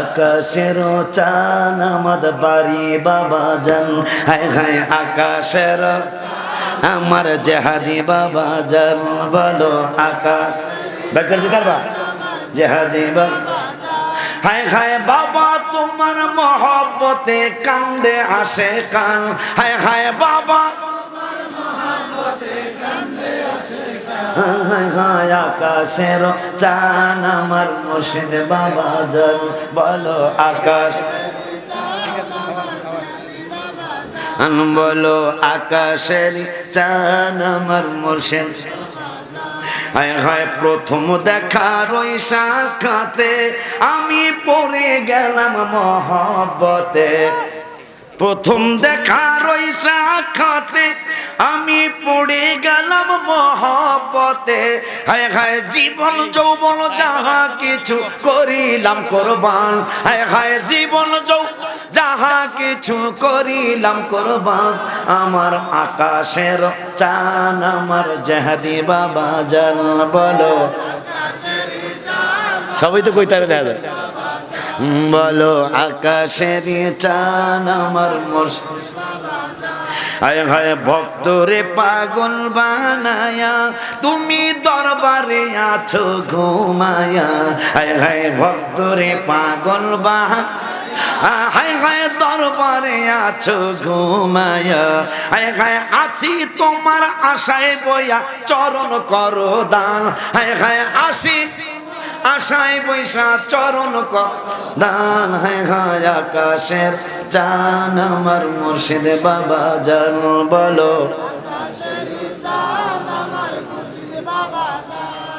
আকাশের চান আমার বাড়ি, বাবা যান হায় হায়, আকাশের আমার জেহাদি বাবা যান বলো, আকাশ। বেকার জেহাদি বাবা। হায় হায়, বাবা, তোমার মহব্বতে কান্দে আসে কান। হায় হায়, বাবা আকাশের চান আমার মুর্শিদ বাবা যান বলো আকাশ। বলো আকাশের চান আমার মুর্শিদ। হায় প্রথম দেখার ওই সাক্ষাতে আমি পড়ে গেলাম মহব্বতে। প্রথম দেখার ওই সাক্ষাতে আমি পড়ে গেলাম মহব্বতে। হায় হায় জীবন, যৌবন যাহা কিছু করিলাম কোরবান। হায় হায় জীবন যৌ যাহা কিছু করিলাম কোরবান। আমার আকাশের চান, আমার জাহাদি বাবা জান, বলো। সবাই তো কইতারে দেখা যায়। বলো আকাশের চান আমার মোর হায় ভক্ত রে পাগল বানায়া, তুমি দরবারে আছো ঘুমায়া। আয় হায় ভক্ত রে পাগল হায় দরবারে আছো ঘুমায়া। আছি তোমার আশায় বইয়া, চরণ করো দান। হায় হায় আসি আশায় বৈশা চরণ দান হায় হায় আকাশের চান আমার মুর্শিদ বাবা জান বলো।